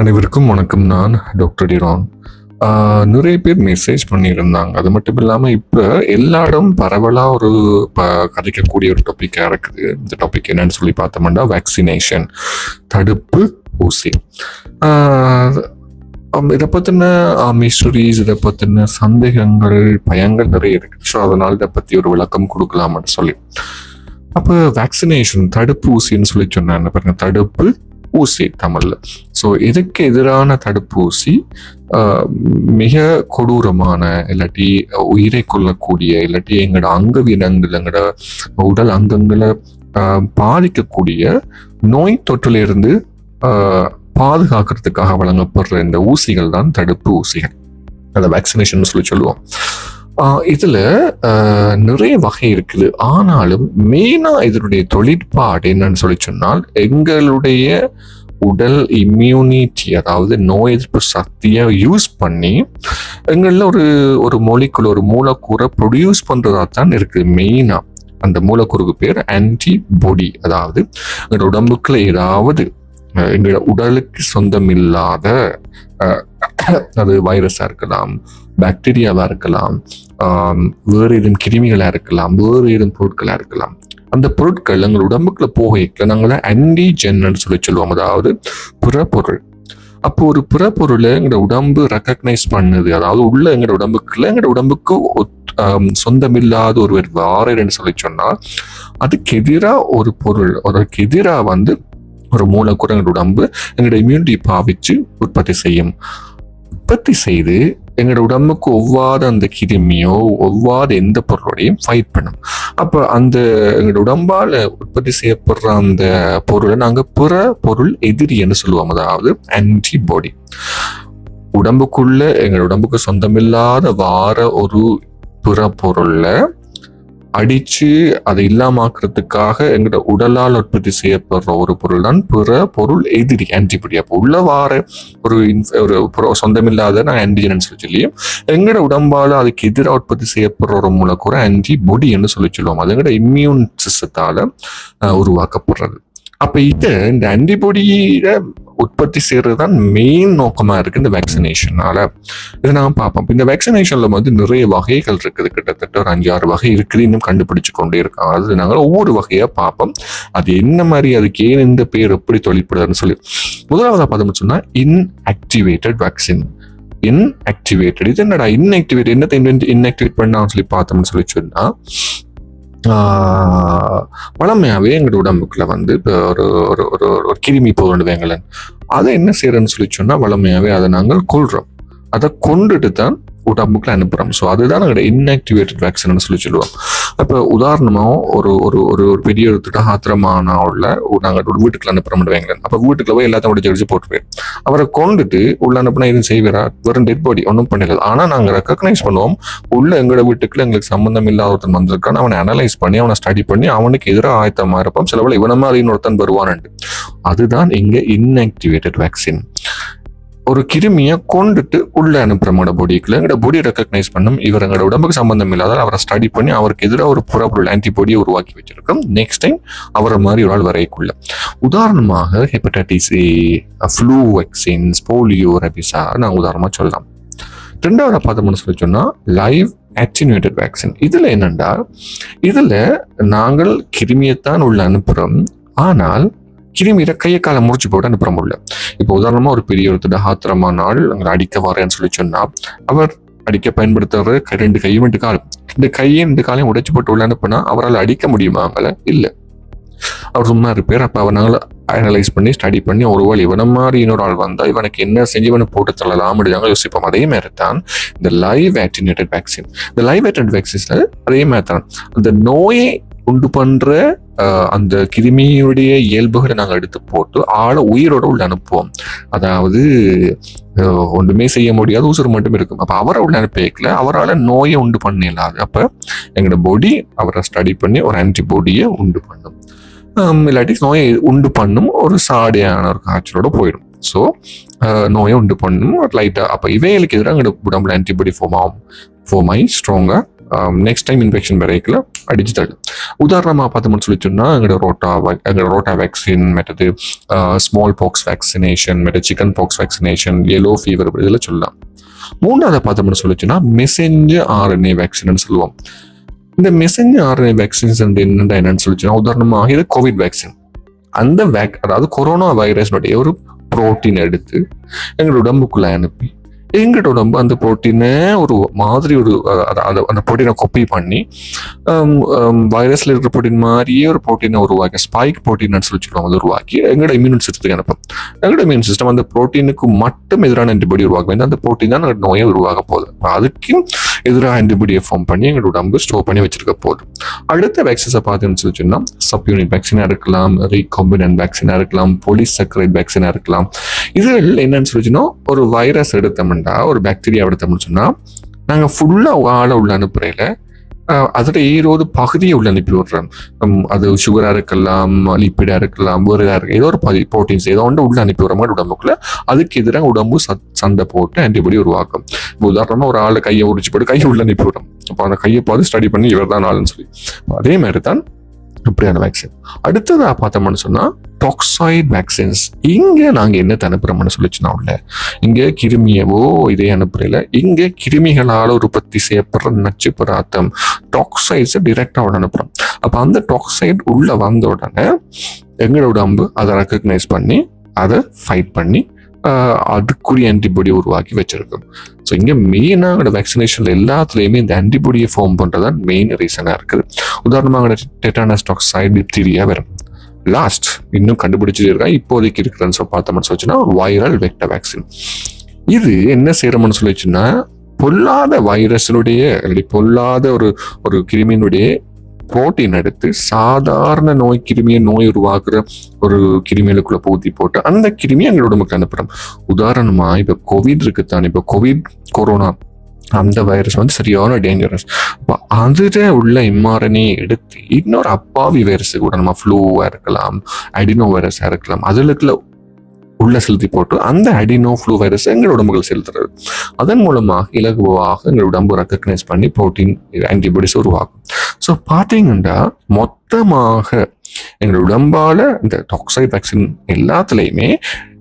அனைவருக்கும் வணக்கம். நான் டாக்டர் டிரான். நிறைய பேர் மெசேஜ் பண்ணியிருந்தாங்க. அது மட்டும் இல்லாமல் இப்போ எல்லா இடம் பரவலாக ஒரு ப கதைக்கக்கூடிய ஒரு டாப்பிக்காக இருக்குது. இந்த டாபிக் என்னன்னு சொல்லி பார்த்தோம்னா வேக்சினேஷன் தடுப்பு ஊசி. இதை பற்றின மிஸ்டரிஸ் இதை பற்றின சந்தேகங்கள் பயங்கள் நிறைய இருக்குது. ஸோ அதனால் இதை பற்றி ஒரு விளக்கம் கொடுக்கலாம்னு சொல்லி. அப்போ வேக்சினேஷன் தடுப்பு ஊசின்னு சொல்லி சொன்னாங்க பாருங்க. தடுப்பு ஊசி தமிழில். ஸோ இதுக்கு எதிரான தடுப்பூசி மிக கொடூரமான இல்லாட்டி உயிரை கொள்ளக்கூடிய இல்லாட்டி எங்களோட அங்கவீனங்கள் எங்களோட உடல் அங்கங்களை பாதிக்கக்கூடிய நோய் தொற்றிலிருந்து பாதுகாக்கிறதுக்காக வழங்கப்படுற இந்த ஊசிகள் தான் தடுப்பு ஊசிகள். அதை வேக்சினேஷன் சொல்லி சொல்லுவோம். இதுல நிறைய வகை இருக்குது. ஆனாலும் மெயினா இதனுடைய தொழிற்பாடு என்னன்னு சொல்லி சொன்னால் எங்களுடைய உடல் இம்யூனிட்டி அதாவது நோய் எதிர்ப்பு சக்தியை யூஸ் பண்ணி எங்களில் ஒரு ஒரு மொலிக்குள் ஒரு மூலக்கூறை ப்ரொடியூஸ் பண்ணுறதா தான் இருக்குது மெயினாக அந்த மூலக்கூறுக்கு பேர் ஆன்டிபாடி அதாவது எங்களோட உடம்புக்குள்ள ஏதாவது எங்களோட உடலுக்கு சொந்தமில்லாத அது வைரஸாக இருக்கலாம் பாக்டீரியாவாக இருக்கலாம் வேறு ஏதும் கிருமிகளாக இருக்கலாம் வேறு ஏதும் பொருட்களாக இருக்கலாம். அந்த பொருட்கள் எங்கள் உடம்புக்குள்ள போகைக்குள்ள நாங்கள ஆன்டிஜென்னு சொல்லி சொல்லுவோம். அதாவது புறப்பொருள். அப்போ ஒரு புறப்பொருளை எங்களோட உடம்பு ரெக்கக்னைஸ் பண்ணுது. அதாவது உள்ள எங்களோட உடம்புக்குள்ள எங்களோட உடம்புக்கு ஒத்- சொந்தமில்லாத ஒருவர் வாரன்னு சொல்லி சொன்னால் அதுக்கு எதிராக ஒரு பொருள் அதற்கு எதிராக வந்து ஒரு மூலக்கூறு எங்களோட உடம்பு எங்களோட இம்யூனிட்டி பாவிச்சு உற்பத்தி செய்யும். உற்பத்தி செய்து எங்களோட உடம்புக்கு ஒவ்வாத அந்த கிருமியோ ஒவ்வாத எந்த பொருளோடையும் ஃபைட் பண்ணும். அப்போ அந்த எங்களோட உடம்பால் உற்பத்தி செய்யப்படுற அந்த பொருளை நாங்கள் புற பொருள் எதிரின்னு சொல்லுவோம். அதாவது ஆன்டிபாடி உடம்புக்குள்ள எங்களோட உடம்புக்கு சொந்தமில்லாத வார ஒரு புற பொருளில் அடிச்சு அதை இல்லாமாக்குறதுக்காக எங்கிட்ட உடலால் உற்பத்தி செய்யப்படுற ஒரு பொருள் தான் பிற பொருள் எதிரி ஆன்டிபடி அப்போ உள்ள வார ஒரு ஒரு சொந்தமில்லாத நான் ஆன்டிஜன் சொல்லி சொல்லியும் எங்கட உடம்பால அதுக்கு எதிராக உற்பத்தி செய்யப்படுற ஒரு மூலக்கூறு ஆன்டிபாடின்னு சொல்லி சொல்லுவோம். அது எங்கட இம்யூன் சிஸ்டத்தால உருவாக்கப்படுறது. அப்ப இது இந்த ஆன்டிபாடியில உற்பத்தி செய்யறது தான் மெயின் நோக்கமாக இருக்கு இந்த வேக்சினேஷனால இதை நாம் பார்ப்போம். இந்த வேக்சினேஷன்ல வந்து நிறைய வகைகள் இருக்குது. கிட்டத்தட்ட ஒரு அஞ்சாறு வகை இருக்குது. இன்னும் கண்டுபிடிச்சு கொண்டே இருக்காங்க. அது நாங்கள் ஒவ்வொரு வகையாக பார்ப்போம். அது என்ன மாதிரி அதுக்கு ஏன் இந்த பேர் எப்படி தொழிற்படுதுன்னு சொல்லி. முதலாவதாக பார்த்தோம்னு சொன்னால் இன்ஆக்டிவேட்டட் வேக்சின் இன்ஆக்டிவேட்டட் இது என்னடா இன்ஆக்டிவேட் என்னத்தை இன்ஆக்டிவேட் பண்ணான்னு சொல்லி பார்த்தோம்னு சொல்லி சொன்னால் வளமையாகவே எங்களோட உடம்புக்குள்ள வந்து இப்போ ஒரு ஒரு ஒரு ஒரு கிருமி போகணும் வேங்கலன் அதை என்ன செய்கிறேன்னு சொல்லி சொன்னால் வளமையாகவே அதை நாங்கள் கொள்கிறோம் அதை கொண்டுட்டு தான் உடம்புக்குள்ள அனுப்புறோம். ஸோ அதுதான் நாங்கள் இன்ஆக்டிவேட்டட் வேக்சின்னு சொல்லி சொல்லுவோம் அப்போ உதாரணமாக ஒரு ஒரு ஒரு ஒரு பெரிய ஒரு திடகாத்திரமான உள்ள நாங்கள் ஒரு வீட்டுக்குள்ள அனுப்புறோம் வைங்களேன். அப்போ வீட்டுக்குள்ள போய் எல்லாத்தையும் முடிச்சு அடிச்சு போட்டுருவேன் அவரை கொண்டுட்டு உள்ள அனுப்புனா எதுவும் செய்வாரா வெறும் டெட் பாடி ஒன்றும் பண்ணல. ஆனால் நாங்கள் ரெக்கக்னைஸ் பண்ணுவோம். உள்ள எங்களோட வீட்டுக்குள்ள எங்களுக்கு சம்மந்தம் இல்லாத ஒருத்தன் வந்திருக்கான். அவனை அனலைஸ் பண்ணி அவனை ஸ்டடி பண்ணி அவனுக்கு எதிராக ஆயத்தமாக இருப்போம் சில இவன மாதிரி இன்னொருத்தன் வருவான்ட்டு அதுதான் இங்கே இன்ஆக்டிவேட்டட் வேக்சின் ஒரு கிருமியை கொண்டுட்டு உள்ள அனுப்புற எங்களோட பொடிக்குள்ள எங்களோட பொடி ரெக்கக்னைஸ் பண்ணும் இவர் எங்களோட உடம்புக்கு சம்பந்தம் இல்லாத அவரை ஸ்டடி பண்ணி அவருக்கு எதிராக ஒரு புறப்பொருள் ஆன்டிபாடியை உருவாக்கி வச்சிருக்கோம். நெக்ஸ்ட் டைம் அவரை மாதிரி ஒரு ஆள் வரைக்குள்ள உதாரணமாக hepatitis A flu vaccines polio ரெபிசா நான் உதாரணமாக சொல்லலாம். ரெண்டாவது பார்த்தோம்னு சொல்லி சொன்னால் லைவ் அட்டினுவேட்டட் வேக்சின் இதில் என்னண்டா? இதில் நாங்கள் கிருமியைத்தான் உள்ள அனுப்புகிறோம் ஆனால் கிருமியில கையை காலை முடிச்சு போட்டு அனுப்ப முடியல. இப்போ உதாரணமா ஒரு பெரிய ஒருத்தர் ஆத்திரமான ஆள் அங்கே அடிக்க வரேன்னு சொல்லி சொன்னா அவர் அடிக்க பயன்படுத்துற ரெண்டு கையும் ரெண்டு கால் இந்த கையும் ரெண்டு காலையும் உடைச்சு போட்டு உள்ள அனுப்புனா அவரால் அடிக்க முடியுமா அவங்கள இல்ல. அவர் சும்மா இருப்பார். அப்ப அவர் அனலைஸ் பண்ணி ஸ்டடி பண்ணி ஒரு ஒருவேளை இவன மாதிரி இன்னொரு ஆள் வந்தா இவனுக்கு என்ன செஞ்சு இவனை போட்டு தள்ளலாம் அப்படிதாங்க யோசிப்போம். அதே மாதிரி தான் இந்த லைவ் வேக்சினேட்டட் வேக்சின் இந்த லைவ் ஆக்டினேட் வேக்சின்ஸ்ல அதே மாதிரி தான் அந்த நோயை உண்டு பண்ற அந்த கிருமியுடைய இயல்புகளை நாங்கள் எடுத்து போட்டு ஆளை உயிரோட உள்ள அனுப்புவோம். அதாவது ஒன்றுமே செய்ய முடியாத உசுறு மட்டும் இருக்கும். அப்போ அவரை உள்ள அனுப்பிக்கல அவரால் நோயை உண்டு பண்ணிடலாது. அப்போ எங்களோட பாடி அவரை ஸ்டடி பண்ணி ஒரு ஆன்டிபாடியை உண்டு பண்ணும். இல்லாட்டி நோயை உண்டு பண்ணும் ஒரு சாடியான ஒரு காய்ச்சலோட போயிடும். ஸோ நோயை உண்டு பண்ணும் ஒரு லைட்டாக அப்போ இவைகளுக்கு எதிராக எங்களோட உடம்புல ஆன்டிபாடி ஃபார்ம் ஆகும். ஃபார்ம் ஆகி ஸ்ட்ராங்காக நெக்ஸ்ட் டைம் இன்ஃபெக்ஷன் வரைக்கல அடிச்சு தள்ளும் உதாரணமாக பார்த்தோம்னு சொல்லி சொன்னால் எங்களோட ரோட்டா எங்களோட ரோட்டா வேக்சின் மற்றது ஸ்மால் பாக்ஸ் வேக்சினேஷன் மற்ற chicken box vaccination yellow fever இதில் சொல்லலாம். மூணாவது பார்த்தோம்னு சொல்லிச்சுன்னா மெசேஞ்சர் ஆர்என்ஏ வேக்சின்னு சொல்லுவோம். இந்த மெசேஞ்சர் ஆர்என்ஏ வேக்சின்ஸ் என்னென்ன என்னன்னு சொல்லிச்சுன்னா உதாரணமாக இது கோவிட் வேக்சின் அந்த வேக் அதாவது கொரோனா வைரஸ்னுடைய ஒரு புரோட்டீன் எடுத்து எங்களோட உடம்புக்குள்ளே அனுப்பி எங்களோட உடம்பு அந்த புரோட்டீனை ஒரு மாதிரி ஒரு அந்த அந்த புரோட்டீனை கொப்பி பண்ணி வைரஸில் இருக்கிற புரோட்டீன் மாதிரியே ஒரு புரோட்டீனை உருவாக்கி ஸ்பைக் புரோட்டீன் சொல்லி சொல்லுவாங்க அதை உருவாக்கி எங்களோட இம்யூன் சிஸ்டத்துக்கு அனுப்பும். எங்களோட இம்யூன் சிஸ்டம் அந்த புரோட்டீனுக்கு மட்டும் எதிரான ஆன்டிபாடி உருவாக்க வேண்டாம் அந்த புரோட்டீன் தான் நோயை உருவாக போகுது. அதுக்கும் எதிராக ஆன்டிபாடியை ஃபார்ம் பண்ணி எங்களோட உடம்பு ஸ்டோர் பண்ணி வச்சிருக்க போதும். அடுத்த வேக்சின்ஸை பார்த்தீங்கன்னு சொல்லி சொன்னா சப்யூனிட் வேக்சினாக இருக்கலாம் ரீகாம்பினன்ட் வேக்சினாக இருக்கலாம் போலீஸ் சக்கரைட் வேக்சினாக இருக்கலாம். இதில் என்னன்னு சொல்லிச்சுன்னா ஒரு வைரஸ் எடுத்தோம்னா ஒரு பாக்டீரியா எடுத்தோம்னு சொன்னால் நாங்கள் ஃபுல்லாக ஆளை உள்ள அனுப்புறையில அதோட ஏதாவது பகுதியை உள்ள அனுப்பி விடுறோம். அது சுகராக இருக்கலாம் லிப்பிடாக இருக்கலாம் வேறு ஏதா ஏதோ ஒரு பகுதி ப்ரோட்டீன்ஸ் ஏதோ ஒன்று உள்ள அனுப்பி விடுற மாதிரி உடம்புக்குள்ள அதுக்கு எதிராக உடம்பு சத்- சண்டை போட்டு ஆன்டிபாடி உருவாக்கும். இப்போ உதாரணமா ஒரு ஆளை கையை உரிச்சு போட்டு கையை உள்ள அனுப்பி விடும் அப்போ அந்த கையை பார்த்து ஸ்டடி பண்ணி இவர் தான் ஆளுன்னு சொல்லி. அதே மாதிரி தான் இப்படியான வேக்சின் அடுத்ததாக பார்த்தோம்னு சொன்னால் டாக்ஸாய்ட் வேக்சின்ஸ் இங்கே நாங்கள் என்ன அனுப்புகிறோம்னு சொல்லிச்சுனா உள்ள. இங்கே கிருமியவோ இதே அனுப்புறல இங்கே கிருமிகளால் உற்பத்தி செய்யப்படுற நச்சு பதார்த்தம் டாக்ஸைட்ஸை டிரெக்டாக உடனே அனுப்புகிறோம் அப்போ அந்த டாக்ஸைட் உள்ளே வந்த உடனே எங்களோட உடம்பு அதை ரெக்கக்னைஸ் பண்ணி அதை ஃபைட் பண்ணி அதுக்குரிய ஆன்டிபாடி உருவாக்கி வச்சிருக்கும். ஸோ இங்கே மெயினாக வேக்சினேஷனில் எல்லாத்துலேயுமே இந்த ஆன்டிபாடியை ஃபார்ம் பண்ணுறது தான் மெயின் ரீசனாக இருக்குது. உதாரணமாக டெட்டானஸ் டாக்ஸைட் டிப்தீரியா வரும். லாஸ்ட் இன்னும் கண்டுபிடிச்சிட்டு இருக்கா இப்போதைக்கு இருக்கிறன்னு சொல்லி பார்த்தோம்னு சொல்லிச்சுன்னா வைரல் வெக்டர் வேக்சின் இது என்ன செய்யறோம்னு சொல்லிச்சுன்னா பொல்லாத வைரஸினுடைய பொல்லாத ஒரு ஒரு கிருமியினுடைய புரோட்டீன் எடுத்து சாதாரண நோய் கிருமியை நோய் உருவாக்குற ஒரு கிருமிகளுக்குள்ள பூத்தி போட்டு அந்த கிருமி எங்களோட உடம்புக்கு அனுப்புறோம். உதாரணமா இப்ப கோவிட் இருக்குத்தான் இப்ப கோவிட் கொரோனா அந்த வைரஸ் வந்து சரியான டேஞ்சரஸ் அப்போ அதில் உள்ள எம்ஆர்என்ஏ எடுத்து இன்னொரு அப்பாவி வைரஸ் கூட நம்ம ஃப்ளூவாக இருக்கலாம் அடினோ வைரஸாக இருக்கலாம் அதுல உள்ள செலுத்தி போட்டு அந்த அடினோ ஃப்ளூ வைரஸ் எங்கள் உடம்புகள் செலுத்துறது? அதன் மூலமாக இலகுவாக எங்கள் உடம்பு ரெக்கக்னைஸ் பண்ணி புரோட்டீன் ஆன்டிபாடிஸ் உருவாகும் ஸோ பார்த்தீங்கன்னா மொத்தமாக எங்கள் உடம்பால் இந்த டாக்ஸைட் வேக்சின் எல்லாத்துலேயுமே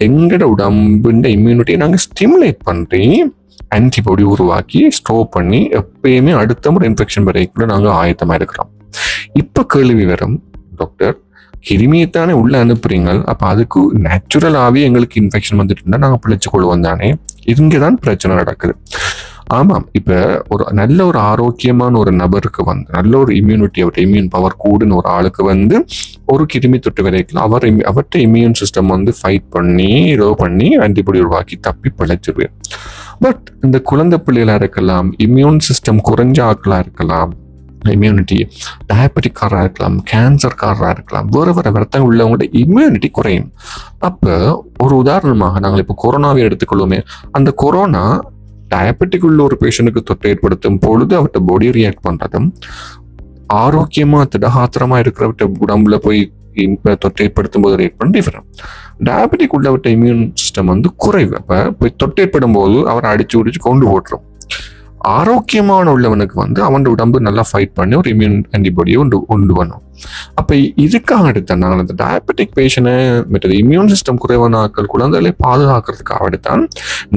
எங்களோட உடம்புன்ற இம்யூனிட்டியை நாங்கள் ஸ்டிமுலேட் பண்ணி ஆன்டிபாடி உருவாக்கி ஸ்டோர் பண்ணி எப்பயுமே அடுத்த முறை இன்ஃபெக்ஷன் வரைக்கும் நாங்கள் ஆயத்தமாக இருக்கிறோம். இப்போ கேள்வி வரும் டாக்டர் கிருமியைத்தானே உள்ள அனுப்புறீங்க அப்போ அதுக்கு நேச்சுரலாகவே எங்களுக்கு இன்ஃபெக்ஷன் வந்துட்டு இருந்தால் நாங்கள் பிழைச்சு கொள்வோம் தானே? இங்கதான் பிரச்சனை நடக்குது. ஆமாம். இப்போ ஒரு நல்ல ஒரு ஆரோக்கியமான ஒரு நபருக்கு வந்து நல்ல ஒரு இம்யூனிட்டி அவர்கிட்ட இம்யூன் பவர் கூடுன்னு ஒரு ஆளுக்கு வந்து ஒரு கிருமி தொட்டு வரைக்கும் அவர் அவர்கிட்ட இம்யூன் சிஸ்டம் வந்து ஃபைட் பண்ணி ஏதோ பண்ணி ஆன்டிபாடி உருவாக்கி தப்பி பிழைச்சிருவேன் பட் இந்த குழந்தை பிள்ளைகளாக இருக்கலாம் இம்யூன் சிஸ்டம் குறைஞ்ச ஆட்களாக இருக்கலாம் இம்யூனிட்டி டயபெட்டிக்காராக இருக்கலாம் கேன்சர்காரராக இருக்கலாம் வேறு வேறு விரத்தம் உள்ளவங்களோட இம்யூனிட்டி குறையும். அப்போ ஒரு உதாரணமாக நாங்கள் இப்போ கொரோனாவை எடுத்துக்கொள்வோமே அந்த கொரோனா டயபெட்டிக் உள்ள ஒரு பேஷண்ட்டுக்கு தொற்று ஏற்படுத்தும் பொழுது அவர்கிட்ட பாடி ரியாக்ட் பண்ணுறதும் ஆரோக்கியமாக திடகாத்திரமா இருக்கிறவர்கிட்ட உடம்புல போய் இப்போ தொற்று ஏற்படுத்தும் போது ரியாக்ட் பண்ண டிஃபரெண்ட் டயபெட்டிக் உள்ளவட்ட இம்யூன் சிஸ்டம் வந்து குறைவு. அப்போ போய் தொற்று ஏற்படும் போது அவரை அடிச்சு உடிச்சு கொண்டு போட்டுரும் ஆரோக்கியமான உள்ளவனுக்கு வந்து அவனோட உடம்பு நல்லா ஃபைட் பண்ணி ஒரு இம்யூன் ஆன்டிபாடியை உண்டு உண்டு பண்ணும். அப்போ இதுக்காக எடுத்த நாங்கள் அந்த டயபெட்டிக் பேஷனை மற்றது இம்யூன் சிஸ்டம் குறைவான ஆக்கள் குழந்தைகளை பாதுகாக்கிறதுக்காக எடுத்தான்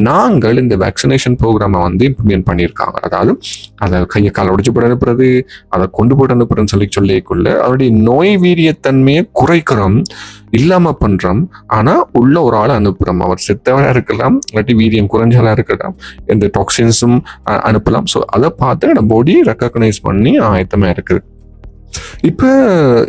நாங்கள் இந்த வேக்சினேஷன் ப்ரோக்ராமை வந்து இம்ப்ளிமெண்ட் பண்ணியிருக்காங்க. அதாவது அதை கையை காலை உடைச்சு போட்டு அனுப்புறது அதை கொண்டு போட்டு அனுப்புறேன்னு சொல்லி சொல்லிக்குள்ள அவருடைய நோய் வீரியத்தன்மையை குறைக்கிறோம் இல்லாம பண்றோம். ஆனா உள்ள ஒரு ஆளை அனுப்புகிறோம் அவர் செத்தவராக இருக்கலாம் இல்லாட்டி வீரியம் குறைஞ்சாலா இருக்கலாம் எந்த டாக்ஸின்ஸும் அனுப்பலாம். ஸோ அதை பார்த்து நம்ம பாடி ரெக்கக்னைஸ் பண்ணி ஆயத்தமாக இருக்குது. இப்போ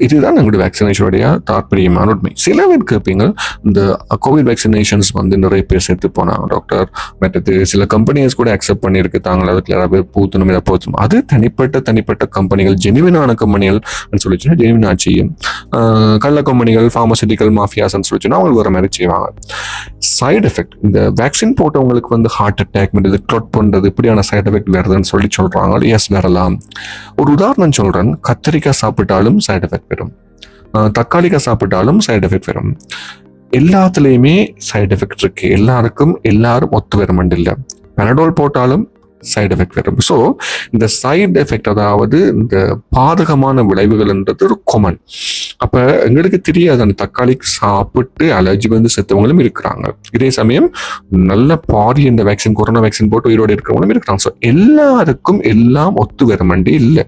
இதுதான் எங்களுடைய வேக்சினேஷனுடைய தாற்பயமான உண்மை. சில பேர் கேட்பீங்க இந்த கோவிட் வேக்சினேஷன்ஸ் வந்து நிறைய பேர் சேர்த்து போனாங்க டாக்டர் மற்றது சில கம்பெனிஸ் கூட அக்செப்ட் பண்ணியிருக்கு தாங்களா அதுக்கு நிறைய பேர் பூத்தணும் இதை போத்தணும். அது தனிப்பட்ட தனிப்பட்ட கம்பெனிகள் ஜெனுவினான கம்பெனிகள் சொல்லிச்சுன்னா ஜெனுவினா செய்யும். கள்ள கம்பெனிகள் ஃபார்மசூட்டிக்கல் மாஃபியாஸ்ன்னு சொல்லிச்சுன்னா அவங்க வேறு மாதிரி செய்வாங்க. சைடு எஃபெக்ட் இந்த வேக்சின் போட்டவங்களுக்கு வந்து ஹார்ட் அட்டாக் மற்றது க்ளொட் பண்றது இப்படியான சைடு எஃபெக்ட் வருதுன்னு சொல்லி சொல்றாங்க. எஸ் வரலாம் ஒரு உதாரணம் சொல்றேன். கத்திரிக்காய் சாப்பிட்டாலும் சைட் எஃபெக்ட் வரும் தக்காளிக்காய் சாப்பிட்டாலும் சைட் எஃபெக்ட் வரும் எல்லாத்துலேயுமே சைட் எஃபெக்ட் இருக்குது எல்லாருக்கும் எல்லாரும் ஒத்து வர இல்லை பெனடோல் போட்டாலும் சைடு எஃபெக்ட் வரும் ஸோ இந்த சைடு எஃபெக்ட் அதாவது இந்த பாதகமான விளைவுகள்ன்றது ஒரு கொமன் அப்போ எங்களுக்கு தெரியாது அந்த தக்காளி சாப்பிட்டு அலர்ஜி வந்து செத்தவங்களும் இருக்கிறாங்க. இதே சமயம் நல்ல பாரி இந்த வேக்சின் கொரோனா வேக்சின் போட்டு உயிரோடு இருக்கிறவங்களும் இருக்கிறாங்க. ஸோ எல்லாருக்கும் எல்லாம் ஒத்து வர இல்லை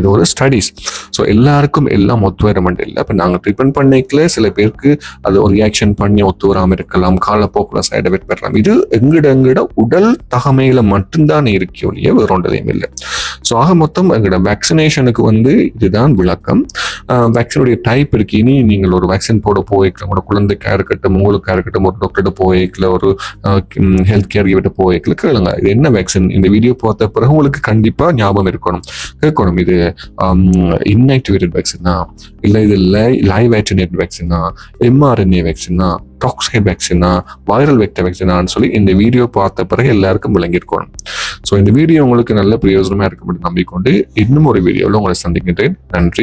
இது ஒரு ஸ்டடிஸ் ஸோ எல்லாருக்கும் எல்லாம் ஒத்து வர இல்லை. இப்போ நாங்கள் ட்ரீட்மெண்ட் பண்ணிக்கல. சில பேருக்கு அது ஒரு ரியாக்ஷன் பண்ணி ஒத்து வராமல் இருக்கலாம். காலப்போக்கில் சைடு எஃபெக்ட் பெறலாம். இது எங்கட எங்கட உடல் தகமையில் மட்டும்தான் இருக்க ஒழிய வேற ஒன்றதையும் இல்லை. ஸோ ஆக மொத்தம் எங்களோட வேக்சினேஷனுக்கு வந்து இதுதான் விளக்கம். வேக்சினுடைய டைப் இருக்கு. இனி நீங்கள் ஒரு வேக்சின் போட போயிருக்கலாம் உங்களோட குழந்தைக்காக இருக்கட்டும் உங்களுக்காக இருக்கட்டும் ஒரு டாக்டர்கிட்ட போயிருக்கல ஒரு ஹெல்த் கேர் கிட்ட போயிருக்கல கேளுங்க. இது என்ன வேக்சின் இந்த வீடியோ பார்த்த பிறகு உங்களுக்கு கண்டிப்பாக ஞாபகம் இருக்கணும். கேட்கணும். இது Um, இன்ஆக்டிவேட்டட் வேக்சினா இல்லை இது லைவ் ஆக்டினேட் வேக்சினா எம்ஆர்என்ஏ வேக்சினா டாக்ஸைட் வேக்சினா வைரல் வெக்டர் வேக்சினான்னு சொல்லி இந்த வீடியோ பார்த்த பிறகு எல்லாருக்கும் விளங்கியிருக்கணும். ஸோ இந்த வீடியோ உங்களுக்கு நல்ல பிரயோஜனமா இருக்கும் நம்பிக்கொண்டு இன்னும் ஒரு வீடியோவில் உங்களை சந்திக்கின்றேன். நன்றி.